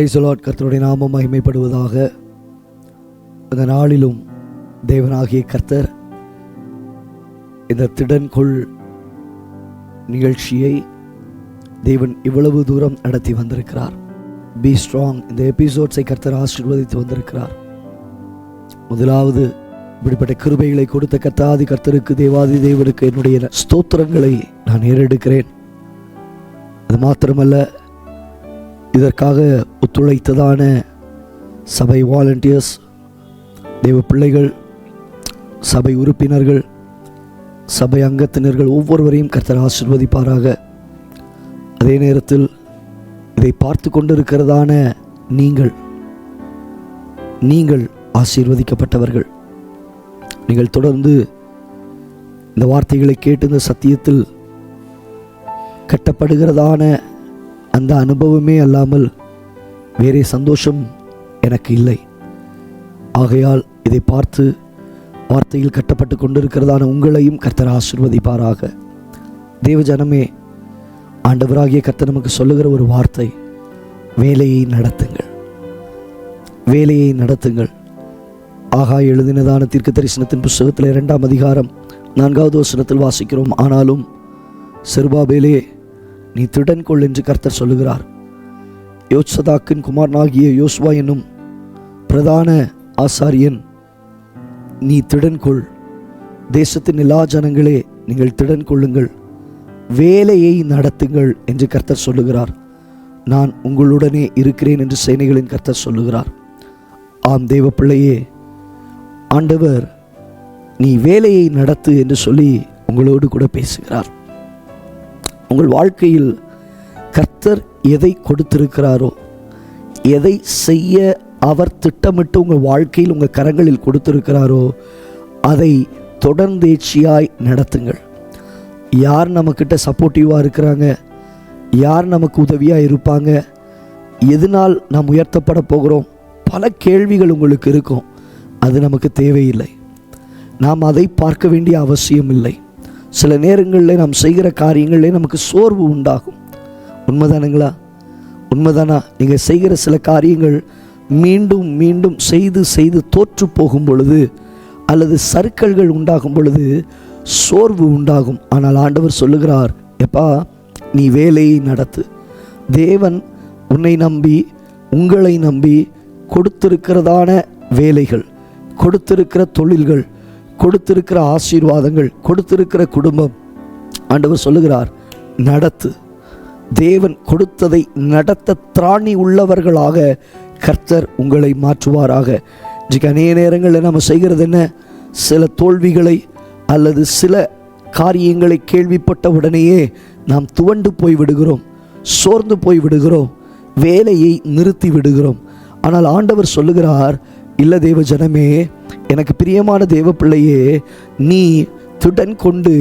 பிரைசலாட் கர்த்தருடைய நாமம் மகிமைப்படுவதாக. அந்த நாளிலும் தேவனாகிய கர்த்தர் இந்த திடன்கொள் நிகழ்ச்சியை தேவன் இவ்வளவு தூரம் நடத்தி வந்திருக்கிறார். பி ஸ்ட்ராங் இந்த எபிசோட்ஸை கர்த்தர் ஆசீர்வதித்து வந்திருக்கிறார். முதலாவது இப்படிப்பட்ட கிருபைகளை கொடுத்த கர்த்தாதி கர்த்தருக்கு தேவாதி தேவனுக்கு என்னுடைய ஸ்தோத்திரங்களை நான் ஏறெடுக்கிறேன். அது மாத்திரமல்ல இதற்காக ஒத்துழைத்ததான சபை வாலண்டியர்ஸ் தெய்வ பிள்ளைகள் சபை உறுப்பினர்கள் சபை அங்கத்தினர்கள் ஒவ்வொருவரையும் கர்த்தர் ஆசிர்வதிப்பாராக. அதே நேரத்தில் இதை பார்த்து கொண்டிருக்கிறதான நீங்கள் நீங்கள் ஆசீர்வதிக்கப்பட்டவர்கள். நீங்கள் தொடர்ந்து இந்த வார்த்தைகளை கேட்டு இந்த சத்தியத்தில் கட்டப்படுகிறதான அந்த அனுபவமே அல்லாமல் வேறே சந்தோஷம் எனக்கு இல்லை. ஆகையால் இதை பார்த்து வார்த்தையில் கட்டப்பட்டு கொண்டிருக்கிறதான உங்களையும் கர்த்தர் ஆசிர்வதிப்பாராக. தேவஜனமே ஆண்டவராகிய கர்த்தர் நமக்கு சொல்லுகிற ஒரு வார்த்தை வேலையை நடத்துங்கள். வேலையை நடத்துங்கள். ஆகா எழுதினதான தீர்க்க தரிசனத்தின் புஸ்தகத்தில் இரண்டாம் அதிகாரம் நான்காவது வசனத்தில் வாசிக்கிறோம். ஆனாலும் செருபாபேலே நீ திடன் கொள் என்று கர்த்தர் சொல்லுகிறார். யோத்சதாக்கின் குமாரனாகிய யோசுவா என்னும் பிரதான ஆசாரியன் நீ திடன் கொள் தேசத்தின் எல்லா ஜனங்களே நீங்கள் திடன் கொள்ளுங்கள் வேலையை நடத்துங்கள் என்று கர்த்தர் சொல்லுகிறார். நான் உங்களுடனே இருக்கிறேன் என்று சேனைகளின் கர்த்தர் சொல்லுகிறார். ஆம் தேவ பிள்ளையே ஆண்டவர் நீ வேலையை நடத்து என்று சொல்லி உங்களோடு கூட பேசுகிறார். உங்கள் வாழ்க்கையில் கர்த்தர் எதை கொடுத்திருக்கிறாரோ எதை செய்ய அவர் திட்டமிட்டு உங்கள் வாழ்க்கையில் உங்கள் கரங்களில் கொடுத்திருக்கிறாரோ அதை தொடர்ந்தேச்சியாய் நடத்துங்கள். யார் நம்மக்கிட்ட சப்போர்ட்டிவாக இருக்கிறாங்க? யார் நமக்கு உதவியாக இருப்பாங்க? எதனால் நாம் உயர்த்தப்பட போகிறோம்? பல கேள்விகள் உங்களுக்கு இருக்கும். அது நமக்கு தேவையில்லை. நாம் அதை பார்க்க வேண்டிய அவசியம் இல்லை. சில நேரங்களில் நாம் செய்கிற காரியங்களில் நமக்கு சோர்வு உண்டாகும். உண்மைதானுங்களா? உண்மைதானா? நீங்கள் செய்கிற சில காரியங்கள் மீண்டும் மீண்டும் செய்து செய்து தோற்று போகும் பொழுது அல்லது சறுக்கல்கள் உண்டாகும் பொழுது சோர்வு உண்டாகும். ஆனால் ஆண்டவர் சொல்லுகிறார் எப்பா நீ வேலையை நடத்து. தேவன் உன்னை நம்பி உங்களை நம்பி கொடுத்திருக்கிறதான வேலைகள் கொடுத்திருக்கிற தொழில்கள் கொடுத்திருக்கிற ஆசீர்வாதங்கள் கொடுத்திருக்கிற குடும்பம். ஆண்டவர் சொல்லுகிறார் நடத்து. தேவன் கொடுத்ததை நடத்த திராணி உள்ளவர்களாக கர்த்தர் உங்களை மாற்றுவாராக. இன்றைக்கு அநேக நேரங்களில் நம்ம செய்கிறது என்ன? சில தோல்விகளை அல்லது சில காரியங்களை கேள்விப்பட்ட உடனேயே நாம் துவண்டு போய் விடுகிறோம் சோர்ந்து போய் விடுகிறோம் வேலையை நிறுத்தி விடுகிறோம். ஆனால் ஆண்டவர் சொல்லுகிறார் இல்ல தேவ ஜனமே எனக்கு பிரியமான தேவ பிள்ளையே நீ துடன் கொண்டு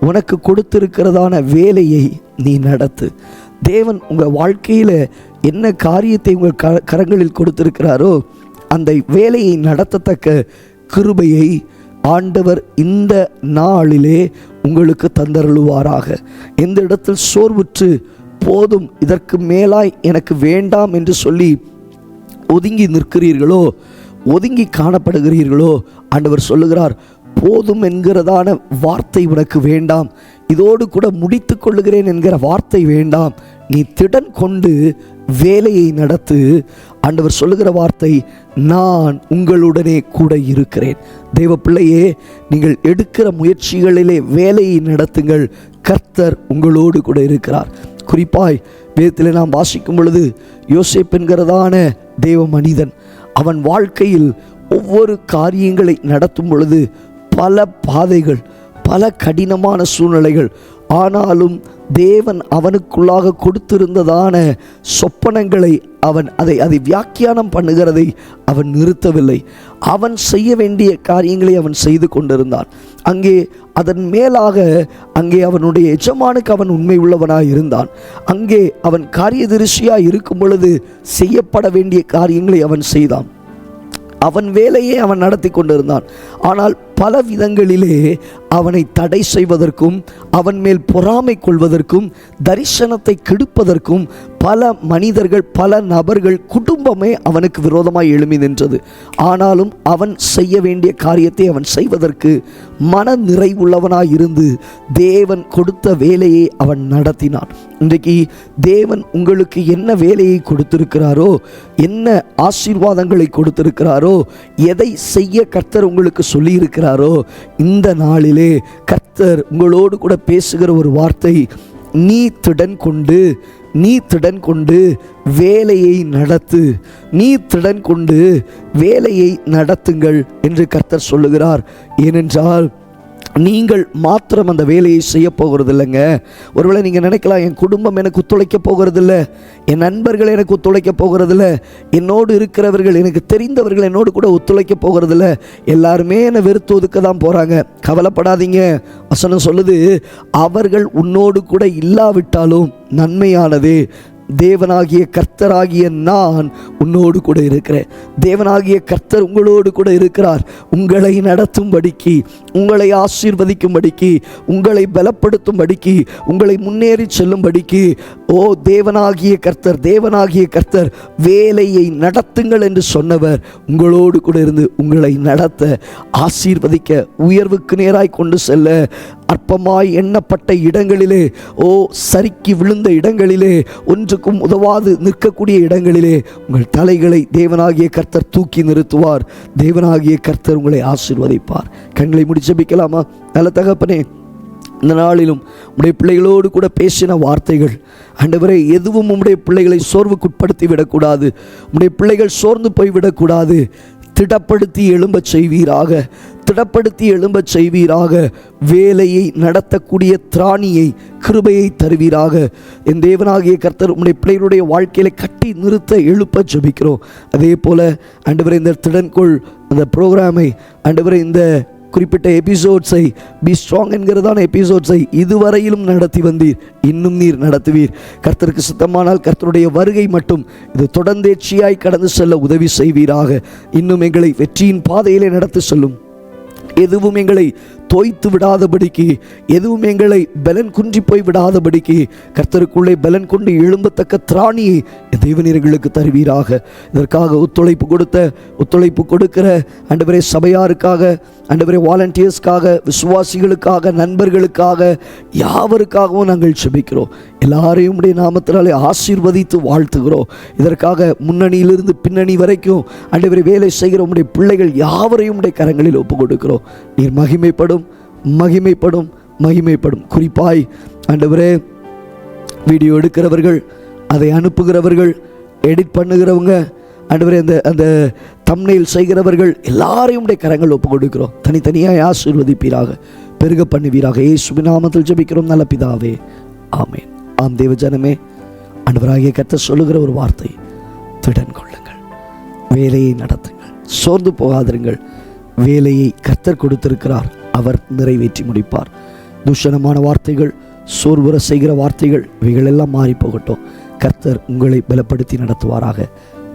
உனக்கு கொடுத்திருக்கிறதான வேலையை நீ நடத்து. தேவன் உங்கள் வாழ்க்கையில் என்ன காரியத்தை உங்கள் க கரங்களில் கொடுத்திருக்கிறாரோ அந்த வேலையை நடத்தத்தக்க கிருபையை ஆண்டவர் இந்த நாளிலே உங்களுக்கு தந்தருளுவாராக. எந்த இடத்தில் சோர்வுற்று போதும் இதற்கு மேலாய் எனக்கு வேண்டாம் என்று சொல்லி ஒதுங்கி நிற்கிறீர்களோ ஒதுங்கி காணப்படுகிறீர்களோ ஆண்டவர் சொல்லுகிறார் போதும் என்கிறதான வார்த்தை உனக்கு வேண்டாம். இதோடு கூட முடித்து கொள்ளுகிறேன் என்கிற வார்த்தை வேண்டாம். நீ திடன் கொண்டு வேலையை நடத்து. ஆண்டவர் சொல்லுகிற வார்த்தை நான் உங்களுடனே கூட இருக்கிறேன். தெய்வ பிள்ளையே நீங்கள் எடுக்கிற முயற்சிகளிலே வேலையை நடத்துங்கள். கர்த்தர் உங்களோடு கூட இருக்கிறார். குறிப்பாய் வேதத்தில் நாம் வாசிக்கும் பொழுது யோசேப் என்கிறதான தேவ மனிதன் அவன் வாழ்க்கையில் ஒவ்வொரு காரியங்களை நடத்தும் பொழுது பல பாதைகள் பல கடினமான சூழ்நிலைகள். ஆனாலும் தேவன் அவனுக்குள்ளாக கொடுத்திருந்ததான சொப்பனங்களை அவன் அதை அதை வியாக்கியானம் பண்ணுகிறதை அவன் நிறுத்தவில்லை. அவன் செய்ய வேண்டிய காரியங்களை அவன் செய்து கொண்டிருந்தான். அங்கே அதன் மேலாக அங்கே அவனுடைய எஜமானுக்கு அவன் உண்மை உள்ளவனாக இருந்தான். அங்கே அவன் காரியதரிசியாக இருக்கும் பொழுது செய்யப்பட வேண்டிய காரியங்களை அவன் செய்தான். அவன் வேலையை அவன் நடத்தி கொண்டிருந்தான். ஆனால் பல விதங்களிலே அவனை தடை செய்வதற்கும் அவன் மேல் பொறாமை கொள்வதற்கும் தரிசனத்தை கெடுப்பதற்கும் பல மனிதர்கள் பல நபர்கள் குடும்பமே அவனுக்கு விரோதமாய் எழுமி நின்றது. ஆனாலும் அவன் செய்ய வேண்டிய காரியத்தை அவன் செய்வதற்கு மன நிறைவுள்ளவனாய் இருந்து தேவன் கொடுத்த வேலையை அவன் நடத்தினான். இன்றைக்கு தேவன் உங்களுக்கு என்ன வேலையை கொடுத்திருக்கிறாரோ என்ன ஆசீர்வாதங்களை கொடுத்திருக்கிறாரோ எதை செய்ய கர்த்தர் உங்களுக்கு சொல்லியிருக்கிறார்? இந்த நாளிலே கர்த்தர் உங்களோடு கூட பேசுகிற ஒரு வார்த்தை நீ திடன் கொண்டு நீ திடன் கொண்டு வேலையை நடத்து நீ திடன் கொண்டு வேலையை நடத்துங்கள் என்று கர்த்தர் சொல்லுகிறார். ஏனென்றால் நீங்கள் மாத்திரம் அந்த வேலையை செய்ய போகிறது இல்லைங்க ஒருவேளை நீங்கள் நினைக்கலாம் என் குடும்பம் எனக்கு ஒத்துழைக்க போகிறதில்ல என் நண்பர்கள் எனக்கு ஒத்துழைக்க போகிறதில்ல என்னோடு இருக்கிறவர்கள் எனக்கு தெரிந்தவர்கள் என்னோடு கூட ஒத்துழைக்க போகிறதில்ல. எல்லாருமே என்னை வெறுத்து ஒதுக்க தான் போகிறாங்க கவலைப்படாதீங்க. வசனம் சொல்லுது அவர்கள் உன்னோடு கூட இல்லாவிட்டாலும் நன்மையானது தேவனாகிய கர்த்தராகிய நான் உன்னோடு கூட இருக்கிறேன். தேவனாகிய கர்த்தர் உங்களோடு கூட இருக்கிறார். உங்களை நடத்தும்படிக்கு உங்களை ஆசீர்வதிக்கும்படிக்கு உங்களை பலப்படுத்தும்படிக்கு உங்களை முன்னேறி செல்லும்படிக்கு ஓ தேவனாகிய கர்த்தர் தேவனாகிய கர்த்தர் வேலையை நடத்துங்கள் என்று சொன்னவர் உங்களோடு கூட இருந்து உங்களை நடத்த ஆசீர்வதிக்க உயர்வுக்கு நேராய் கொண்டு செல்ல அற்பமாய் எண்ணப்பட்ட இடங்களிலே ஓ சறுக்கி விழுந்த இடங்களிலே ஒன்றுக்கும் உதவாது நிற்கக்கூடிய இடங்களிலே உங்கள் தலைகளை தேவனாகிய கர்த்தர் தூக்கி நிறுத்துவார். தேவனாகிய கர்த்தர் உங்களை ஆசீர்வதிப்பார். கண்களை முடிச்சபிக்கலாமா நல்ல தகப்பனே இந்த நாளிலும் உடைய பிள்ளைகளோடு கூட பேசின வார்த்தைகள் ஆண்டவரே எதுவும் உம்முடைய பிள்ளைகளை சோர்வுக்குட்படுத்தி விடக்கூடாது. உடைய பிள்ளைகள் சோர்ந்து போய் விடக்கூடாது. திடப்படுத்தி எழும்பச் செய்வீராக. திடப்படுத்தி எழும்பச் செய்வீராக. வேலையை நடத்தக்கூடிய திராணியை கிருபையை தருவீராக. என் தேவனாகிய கர்த்தர் உடைய பிள்ளைகளுடைய வாழ்க்கையில கட்டி நிறுத்த எழுப்ப ஜபிக்கிறோம். அதே போல ஆண்டவரே இந்த திடன்கொள் அந்த ப்ரோக்ராமை ஆண்டவரே இந்த குறிப்பிட்ட எபிசோட்ஸை பி ஸ்ட்ராங் என்கிறதான எபிசோட்ஸை இதுவரையிலும் நடத்தி வந்தீர். இன்னும் நீர் நடத்துவீர். கர்த்தருக்கு சுத்தமானால் கர்த்தருடைய வருகை மட்டும் இது தொடர்ந்தேச்சியாய் கடந்து செல்ல உதவி செய்வீராக. இன்னும் எங்களை வெற்றியின் பாதையிலே நடத்தி செல்லும். எதுவும் எங்களை தோய்த்து விடாதபடிக்கு எதுவும் எங்களை பலன் குன்றி போய் விடாதபடிக்கு கர்த்தருக்குள்ளே பலன் கொண்டு எழும்பத்தக்க திராணியை என் தருவீராக. இதற்காக ஒத்துழைப்பு கொடுத்த ஒத்துழைப்பு கொடுக்கிற ஆண்டவரே சபையாருக்காக அண்டவரே வாலண்டியர்ஸ்க்காக விசுவாசிகளுக்காக நண்பர்களுக்காக யாவருக்காகவும் நாங்கள் செபிக்கிறோம் எல்லாரையும் உடைய நாமத்தினாலே ஆசீர்வதித்து வாழ்த்துகிறோம். இதற்காக முன்னணியிலிருந்து பின்னணி வரைக்கும் அண்டவரை வேலை செய்கிற உடைய பிள்ளைகள் யாவரையும் உடைய கரங்களில் ஒப்பு கொடுக்கிறோம் நீர் மகிமைப்படும் மகிமைப்படும் மகிமைப்படும். குறிப்பாய் ஆண்டவரே வீடியோ எடுக்கிறவர்கள் அதை அனுப்புகிறவர்கள் எடிட் பண்ணுகிறவங்க ஆண்டவரே அந்த அந்த தம்னையில் செய்கிறவர்கள் எல்லாரையும் உடைய கரங்கள் ஒப்பு கொடுக்கிறோம் தனித்தனியாக ஆசீர்வதிப்பீராக பெருக பண்ணுவீராக. ஏசு நாமத்தில் ஜெபிக்கிறோம் நல்ல பிதாவே. ஆமேன். ஆம் தேவ ஜனமே அன்பராகிய கத்த சொல்லுகிற ஒரு வார்த்தை திடன் கொள்ளுங்கள் வேலையை நடத்துங்கள் சோர்ந்து போகாதிருங்கள். வேலையை கர்த்தர் கொடுத்திருக்கிறார் அவர் நிறைவேற்றி முடிப்பார். துஷணமான வார்த்தைகள் சோர்வுற செய்கிற வார்த்தைகள் இவைகளெல்லாம் மாறி போகட்டும் கர்த்தர் உங்களை பலப்படுத்தி நடத்துவாராக.